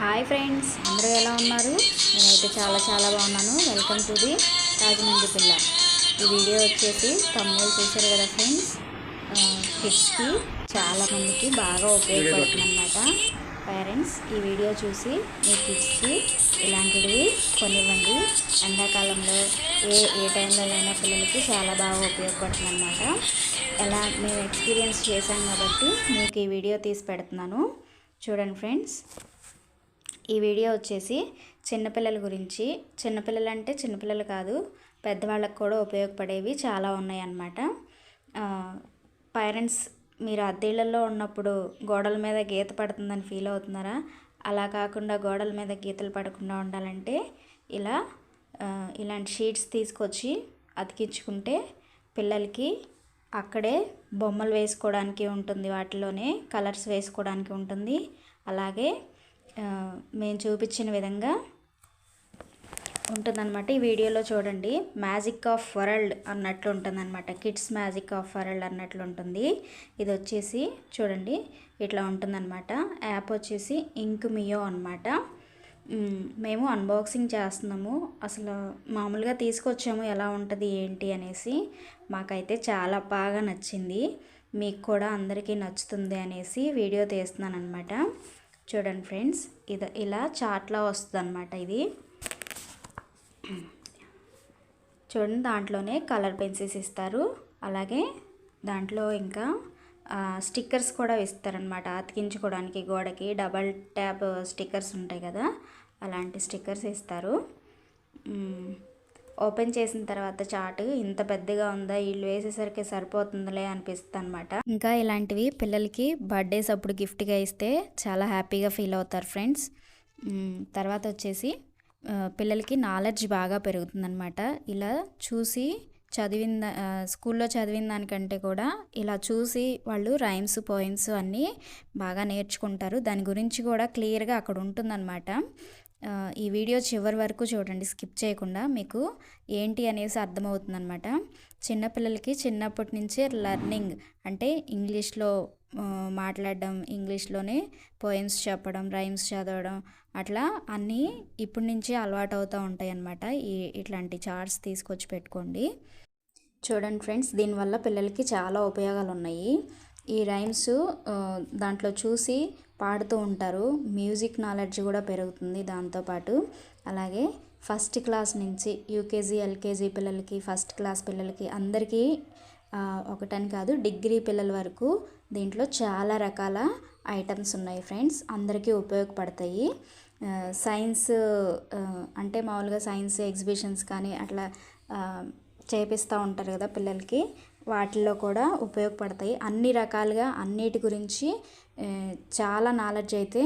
Hi friends అందరూ ఎలా ఉన్నారు? నేనైతే చాలా చాలా బాగున్నాను. వెల్కమ్ టు ది రాజమండ్రి పిల్ల ఈ వీడియో వచ్చేసి తమ్ముళ్ళు చూశారు కదా ఫ్రెండ్స్ కిడ్స్కి చాలామందికి బాగా ఉపయోగపడుతుంది అనమాట పేరెంట్స్ ఈ వీడియో చూసి మీ కిడ్స్కి ఇలాంటివి కొనివ్వండి. ఎండాకాలంలో ఏ ఏ టైంలోనైనా పిల్లలకి చాలా బాగా ఉపయోగపడుతుంది అనమాట ఎలా మేము ఎక్స్పీరియన్స్ చేశాం కాబట్టి మీకు ఈ వీడియో తీసి పెడుతున్నాను. చూడండి ఫ్రెండ్స్ ఈ వీడియో వచ్చేసి చిన్నపిల్లల గురించి. చిన్నపిల్లలు అంటే చిన్నపిల్లలు కాదు పెద్దవాళ్ళకు కూడా ఉపయోగపడేవి చాలా ఉన్నాయి అన్నమాట పేరెంట్స్ మీరు అద్దెళ్ళల్లో ఉన్నప్పుడు గోడల మీద గీత పడుతుందని ఫీల్ అవుతున్నారా? అలా కాకుండా గోడల మీద గీతలు పడకుండా ఉండాలంటే ఇలా ఇలాంటి షీట్స్ తీసుకొచ్చి అతికించుకుంటే పిల్లలకి అక్కడే బొమ్మలు వేసుకోవడానికి ఉంటుంది వాటిలోనే కలర్స్ వేసుకోవడానికి ఉంటుంది. అలాగే మేము చూపించిన విధంగా ఉంటుందన్నమాట. ఈ వీడియోలో చూడండి. మ్యాజిక్ ఆఫ్ వరల్డ్ అన్నట్లు ఉంటుందన్నమాట. కిడ్స్ మ్యాజిక్ ఆఫ్ వరల్డ్ అన్నట్లు ఉంటుంది. ఇది వచ్చేసి చూడండి. ఇట్లా ఉంటుందన్నమాట. యాప్ వచ్చేసి ఇంక్ మియో అనమాట మేము అన్బాక్సింగ్ చేస్తున్నాము. అసలు మామూలుగా తీసుకొచ్చాము. ఎలా ఉంటుంది ఏంటి అనేసి మాకైతే చాలా బాగా నచ్చింది. మీకు కూడా అందరికీ నచ్చుతుంది అనేసి వీడియో తీస్తున్నాను అనమాట చూడండి ఫ్రెండ్స్ ఇది ఇలా చాట్లా వస్తుంది అనమాట ఇది. చూడండి దాంట్లోనే కలర్ పెన్సిల్స్ ఇస్తారు. అలాగే దాంట్లో ఇంకా స్టిక్కర్స్ కూడా ఇస్తారనమాట అతికించుకోవడానికి గోడకి డబల్ ట్యాప్ స్టిక్కర్స్ ఉంటాయి కదా అలాంటి స్టిక్కర్స్ ఇస్తారు ఓపెన్ చేసిన తర్వాత చాటు ఇంత పెద్దగా ఉందా? వీళ్ళు వేసేసరికి సరిపోతుందిలే అనిపిస్తుంది అనమాట ఇంకా ఇలాంటివి పిల్లలకి బర్త్డేస్ అప్పుడు గిఫ్ట్గా ఇస్తే చాలా హ్యాపీగా ఫీల్ అవుతారు ఫ్రెండ్స్. తర్వాత వచ్చేసి పిల్లలకి నాలెడ్జ్ బాగా పెరుగుతుందనమాట ఇలా చూసి చదివిన స్కూల్లో చదివిన దానికంటే కూడా ఇలా చూసి వాళ్ళు రైమ్స్ పోయిమ్స్ అన్నీ బాగా నేర్చుకుంటారు. దాని గురించి కూడా క్లియర్గా అక్కడ ఉంటుందన్నమాట. ఈ వీడియో చివరి వరకు చూడండి స్కిప్ చేయకుండా. మీకు ఏంటి అనేసి అర్థమవుతుందనమాట చిన్నపిల్లలకి చిన్నప్పటి నుంచే లర్నింగ్ అంటే ఇంగ్లీష్లో మాట్లాడడం ఇంగ్లీష్లోనే పోయమ్స్ చెప్పడం రైమ్స్ చదవడం అట్లా అన్నీ ఇప్పటి నుంచే అలవాటు అవుతూ ఉంటాయి అన్నమాట ఈ ఇట్లాంటి చార్ట్స్ తీసుకొచ్చి పెట్టుకోండి. చూడండి ఫ్రెండ్స్ దీనివల్ల పిల్లలకి చాలా ఉపయోగాలు ఉన్నాయి ఈ రైమ్స్ దాంట్లో చూసి పాడుతూ ఉంటారు. మ్యూజిక్ నాలెడ్జ్ కూడా పెరుగుతుంది దాంతోపాటు అలాగే ఫస్ట్ క్లాస్ నుంచి యూకేజీ ఎల్కేజీ పిల్లలకి ఫస్ట్ క్లాస్ పిల్లలకి అందరికీ ఒకటని కాదు డిగ్రీ పిల్లల వరకు దీంట్లో చాలా రకాల ఐటమ్స్ ఉన్నాయి ఫ్రెండ్స్. అందరికీ ఉపయోగపడతాయి. సైన్స్ అంటే మామూలుగా సైన్స్ ఎగ్జిబిషన్స్ కానీ అట్లా చేపిస్తూ ఉంటారు కదా పిల్లలకి. వాటిల్లో కూడా ఉపయోగపడతాయి. అన్ని రకాలుగా అన్నిటి గురించి చాలా నాలెడ్జ్ అయితే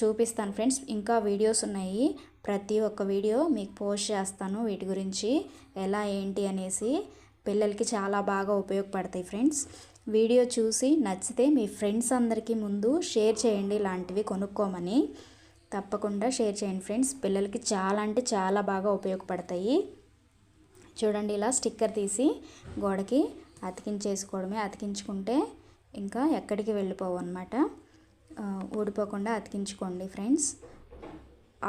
చూపిస్తాను ఫ్రెండ్స్. ఇంకా వీడియోస్ ఉన్నాయి. ప్రతి ఒక్క వీడియో మీకు పోస్ట్ చేస్తాను వీటి గురించి ఎలా ఏంటి అనేసి. పిల్లలకి చాలా బాగా ఉపయోగపడతాయి ఫ్రెండ్స్. వీడియో చూసి నచ్చితే మీ ఫ్రెండ్స్ అందరికీ ముందు షేర్ చేయండి. ఇలాంటివి కొనుక్కోమని తప్పకుండా షేర్ చేయండి ఫ్రెండ్స్. పిల్లలకి చాలా అంటే చాలా బాగా ఉపయోగపడతాయి. చూడండి ఇలా స్టిక్కర్ తీసి గోడకి అతికించేసుకోవడమే. అతికించుకుంటే ఇంకా ఎక్కడికి వెళ్ళిపోవు అనమాట ఊడిపోకుండా అతికించుకోండి ఫ్రెండ్స్.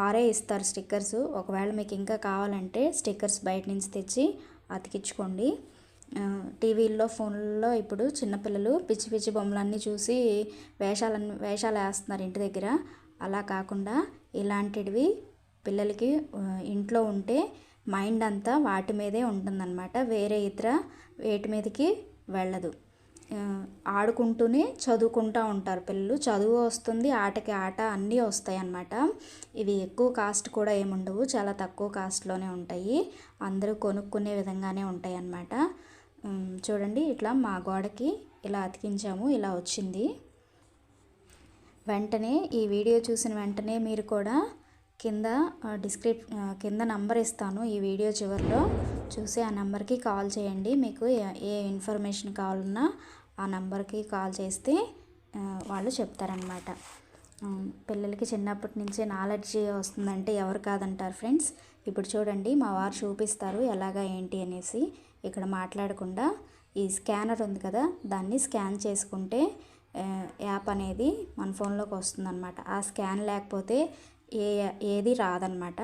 ఆరే ఇస్తారు స్టిక్కర్స్. ఒకవేళ మీకు ఇంకా కావాలంటే స్టిక్కర్స్ బయట నుంచి తెచ్చి అతికించుకోండి. టీవీల్లో ఫోన్లలో ఇప్పుడు చిన్నపిల్లలు పిచ్చి పిచ్చి బొమ్మలన్నీ చూసి వేషాలన్నీ వేషాలు వేస్తున్నారు ఇంటి దగ్గర. అలా కాకుండా ఇలాంటివి పిల్లలకి ఇంట్లో ఉంటే మైండ్ అంతా వాటి మీదే ఉంటుందన్నమాట. వేరే ఇతర వేటి మీదకి వెళ్ళదు. ఆడుకుంటూనే చదువుకుంటూ ఉంటారు పిల్లలు. చదువు వస్తుంది ఆటకి ఆట అన్నీ వస్తాయి అన్నమాట ఇవి ఎక్కువ కాస్ట్ కూడా ఏముండవు చాలా తక్కువ కాస్ట్లోనే ఉంటాయి. అందరూ కొనుక్కునే విధంగానే ఉంటాయి అన్నమాట చూడండి ఇట్లా మా గోడకి ఇలా అతికించాము ఇలా వచ్చింది. వెంటనే ఈ వీడియో చూసిన వెంటనే మీరు కూడా కింద డిస్క్రిప్ కింద నంబర్ ఇస్తాను ఈ వీడియో చివరిలో. చూసి ఆ నెంబర్కి కాల్ చేయండి. మీకు ఏ- ఇన్ఫర్మేషన్ కావాలన్నా ఆ నెంబర్కి కాల్ చేస్తే వాళ్ళు చెప్తారనమాట పిల్లలకి చిన్నప్పటి నుంచే నాలెడ్జ్ వస్తుందంటే ఎవరు కాదంటారు ఫ్రెండ్స్? ఇప్పుడు చూడండి మా వారు చూపిస్తారు ఎలాగా ఏంటి అనేసి. ఇక్కడ మాట్లాడకుండా ఈ స్కానర్ ఉంది కదా దాన్ని స్కాన్ చేసుకుంటే యాప్ అనేది మన ఫోన్లోకి వస్తుందన్నమాట. ఆ స్కాన్ లేకపోతే ఏ ఏది రాదనమాట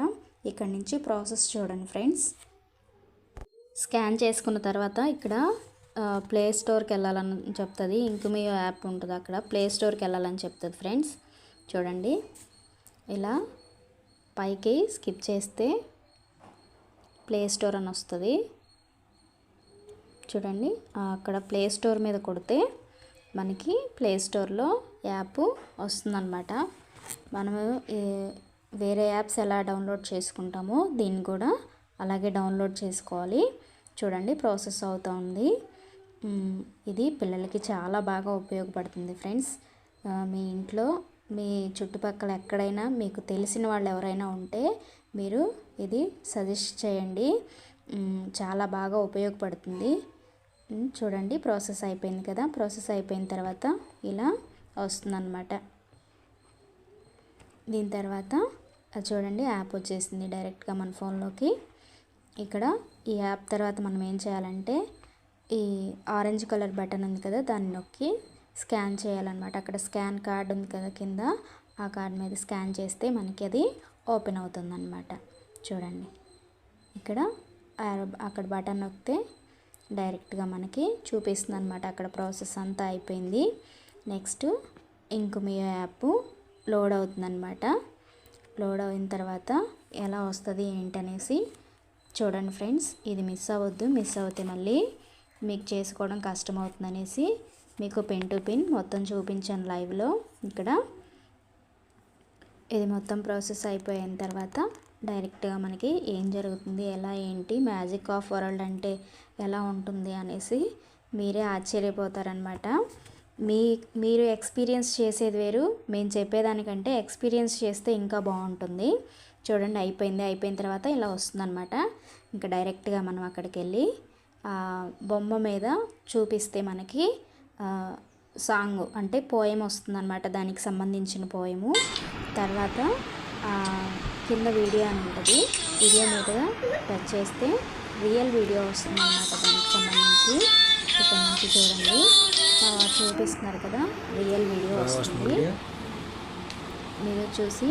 ఇక్కడ నుంచి ప్రాసెస్ చూడండి ఫ్రెండ్స్. స్కాన్ చేసుకున్న తర్వాత ఇక్కడ ప్లే స్టోర్కి వెళ్ళాలని చెప్తుంది. ఇంకమీ యాప్ ఉంటుంది అక్కడ. ప్లే స్టోర్కి వెళ్ళాలని చెప్తుంది ఫ్రెండ్స్. చూడండి. ఇలా పైకి స్కిప్ చేస్తే ప్లే స్టోర్ అని వస్తుంది. చూడండి. అక్కడ ప్లే స్టోర్ మీద కొడితే మనకి ప్లే స్టోర్లో యాప్ వస్తుందన్నమాట. మనము వేరే యాప్స్ ఎలా డౌన్లోడ్ చేసుకుంటామో దీన్ని కూడా అలాగే డౌన్లోడ్ చేసుకోవాలి. చూడండి ప్రాసెస్ అవుతూ ఉంది. ఇది పిల్లలకి చాలా బాగా ఉపయోగపడుతుంది ఫ్రెండ్స్. మీ ఇంట్లో మీ చుట్టుపక్కల ఎక్కడైనా మీకు తెలిసిన వాళ్ళు ఎవరైనా ఉంటే మీరు ఇది సజెస్ట్ చేయండి. చాలా బాగా ఉపయోగపడుతుంది. చూడండి ప్రాసెస్ అయిపోయింది కదా. ప్రాసెస్ అయిపోయిన తర్వాత ఇలా వస్తుందన్నమాట. దీని తర్వాత చూడండి యాప్ వచ్చేసింది డైరెక్ట్గా మన ఫోన్లోకి. ఇక్కడ ఈ యాప్ తర్వాత మనం ఏం చేయాలంటే ఈ ఆరెంజ్ కలర్ బటన్ ఉంది కదా దాన్ని నొక్కి స్కాన్ చేయాలన్నమాట. అక్కడ స్కాన్ కార్డ్ ఉంది కదా కింద ఆ కార్డ్ మీద స్కాన్ చేస్తే మనకి అది ఓపెన్ అవుతుందన్నమాట. చూడండి. ఇక్కడ అక్కడ బటన్ నొక్కితే డైరెక్ట్గా మనకి చూపిస్తుంది అనమాట అక్కడ ప్రాసెస్ అంతా అయిపోయింది. నెక్స్ట్ ఇంకుమి యాప్ లోడ్ అవుతుందన్నమాట. లోడ్ అయిన తర్వాత ఎలా వస్తుంది ఏంటనేసి చూడండి ఫ్రెండ్స్ ఇది మిస్ అవ్వద్దు మిస్ అవుతే మళ్ళీ మీకు చేసుకోవడం కష్టం అవుతుందనేసి మీకు పెన్ టు పిన్ మొత్తం చూపించాను లైవ్లో ఇక్కడ. ఇది మొత్తం ప్రాసెస్ అయిపోయిన తర్వాత డైరెక్ట్గా మనకి ఏం జరుగుతుంది ఎలా ఏంటి మ్యాజిక్ ఆఫ్ వరల్డ్ అంటే ఎలా ఉంటుంది అనేసి మీరే ఆశ్చర్యపోతారనమాట మీ మీరు ఎక్స్పీరియన్స్ చేసేది వేరు. మేము చెప్పేదానికంటే ఎక్స్పీరియన్స్ చేస్తే ఇంకా బాగుంటుంది. చూడండి అయిపోయింది. అయిపోయిన తర్వాత ఇలా వస్తుందన్నమాట. ఇంకా డైరెక్ట్గా మనం అక్కడికి వెళ్ళి బొమ్మ మీద చూపిస్తే మనకి సాంగ్ అంటే పోయం వస్తుందన్నమాట. దానికి సంబంధించిన పోయము. తర్వాత కింద వీడియో అని ఉంటుంది. వీడియో మీద టచ్ చేస్తే రియల్ వీడియో వస్తుందన్నమాట దానికి సంబంధించి. ఇక్కడ నుంచి చూడండి. చూపిస్తున్నారు కదా రియల్ వీడియో వస్తుంది. మీరు చూసి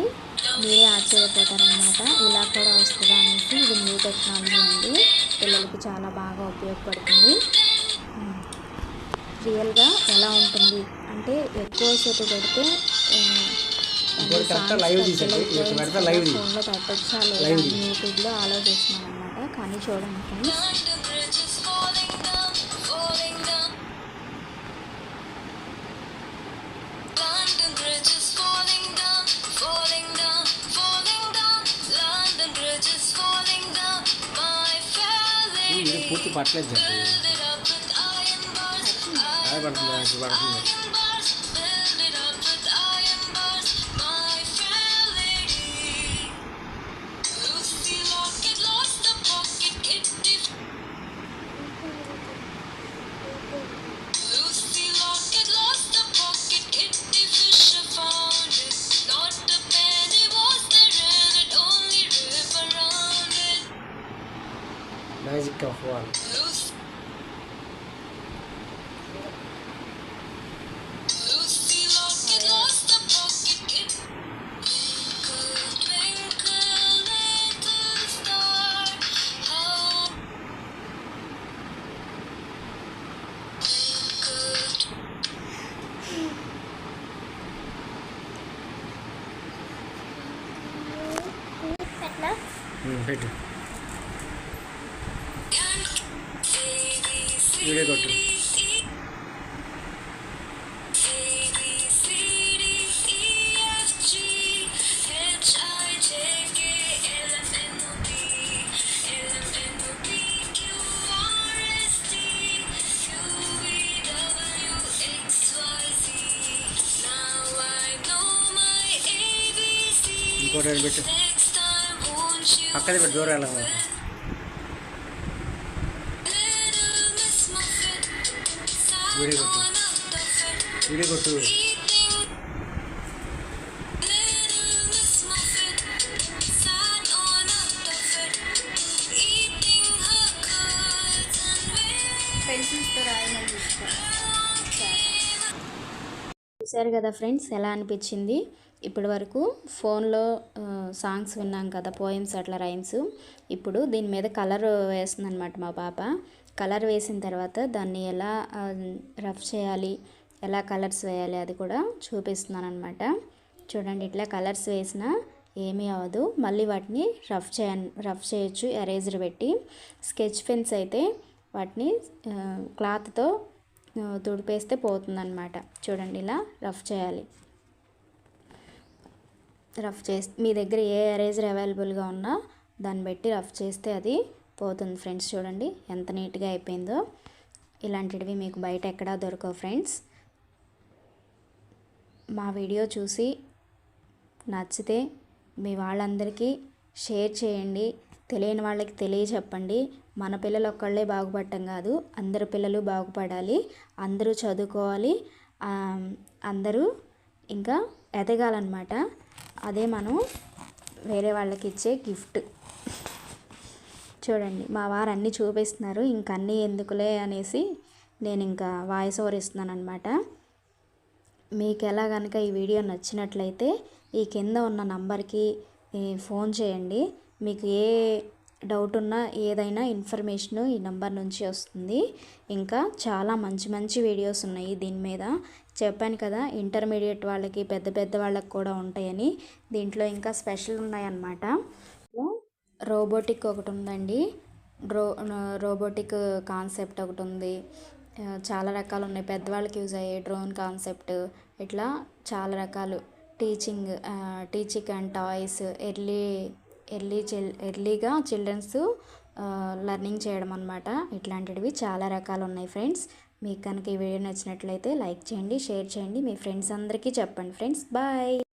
మీరే ఆశ్చర్యపోతారనమాట ఇలా కూడా వస్తుందా అనేసి ఇది న్యూ టెక్నాలజీ అండి. పిల్లలకి చాలా బాగా ఉపయోగపడుతుంది. రియల్గా ఎలా ఉంటుంది? అంటే ఎక్కువసేపు పెడితే. ఫోన్లో పెట్టచ్చా లేదా. యూట్యూబ్లో ఆలోచిస్తున్నాను అనమాట కానీ చూడండి ఫ్రెండ్స్ పూర్తి పట్టలేదు చెప్పు. పడుతుంది పడుతుంది. పెట్టు ABC, వీడియో కొట్టు ABC, పక్కది దూరం వెళ్ళాలి విడిగొట్టు చూశారు కదా ఫ్రెండ్స్ ఎలా అనిపించింది? ఇప్పటి వరకు ఫోన్లో సాంగ్స్ విన్నాం కదా పోయమ్స్ అట్లా రైమ్స్. ఇప్పుడు దీని మీద కలర్ వేస్తుందన్నమాట మా పాప. కలర్ వేసిన తర్వాత దాన్ని ఎలా రఫ్ చేయాలి ఎలా కలర్స్ వేయాలి అది కూడా చూపిస్తున్నాను అనమాట చూడండి ఇట్లా కలర్స్ వేసినా ఏమీ అవ్వదు. మళ్ళీ వాటిని రఫ్ చేయ రఫ్ చేయొచ్చు ఎరేజర్ పెట్టి. స్కెచ్ పెన్స్ అయితే వాటిని క్లాత్తో తుడిపేస్తే పోతుందన్నమాట. చూడండి ఇలా రఫ్ చేయాలి. రఫ్ చేసి మీ దగ్గర ఏ ఎరేజర్ అవైలబుల్గా ఉన్నా దాన్ని బట్టి రఫ్ చేస్తే అది పోతుంది ఫ్రెండ్స్ చూడండి ఎంత నీట్గా అయిపోయిందో. ఇలాంటివి మీకు బయట ఎక్కడా దొరకవు ఫ్రెండ్స్. మా వీడియో చూసి నచ్చితే మీ వాళ్ళందరికీ షేర్ చేయండి. తెలియని వాళ్ళకి తెలియచెప్పండి. మన పిల్లలు ఒక్కళ్ళే బాగుపడటం కాదు అందరు పిల్లలు బాగుపడాలి అందరూ చదువుకోవాలి అందరూ ఇంకా ఎదగాలన్నమాట. అదే మనం వేరే వాళ్ళకి ఇచ్చే గిఫ్ట్. చూడండి మా వారు అన్నీ చూపిస్తున్నారు. ఇంకన్నీ ఎందుకులే అనేసి నేను ఇంకా వాయిస్ ఓవర్ ఇస్తున్నాను అనమాట మీకు ఎలా కనుక ఈ వీడియో నచ్చినట్లయితే ఈ కింద ఉన్న నంబర్కి ఫోన్ చేయండి. మీకు ఏ డౌట్ ఉన్న ఏదైనా ఇన్ఫర్మేషన్ ఈ నెంబర్ నుంచి వస్తుంది. ఇంకా చాలా మంచి మంచి వీడియోస్ ఉన్నాయి దీని మీద. చెప్పాను కదా ఇంటర్మీడియట్ వాళ్ళకి పెద్ద పెద్ద వాళ్ళకి కూడా ఉంటాయని. దీంట్లో ఇంకా స్పెషల్ ఉన్నాయన్నమాట. రోబోటిక్ ఒకటి ఉందండి. డ్రో రోబోటిక్ కాన్సెప్ట్ ఒకటి ఉంది. చాలా రకాలు ఉన్నాయి. పెద్దవాళ్ళకి యూజ్ అయ్యే డ్రోన్ కాన్సెప్ట్ ఇట్లా చాలా రకాలు. Teaching teaching and toys early early chill ఎర్లీగా చిల్డ్రన్స్ లర్నింగ్ చేయడం అనమాట ఇట్లాంటివి చాలా రకాలు ఉన్నాయి ఫ్రెండ్స్. మీకు కనుక ఈ వీడియో నచ్చినట్లయితే లైక్ చేయండి షేర్ చేయండి. మీ ఫ్రెండ్స్ అందరికీ చెప్పండి ఫ్రెండ్స్. బాయ్!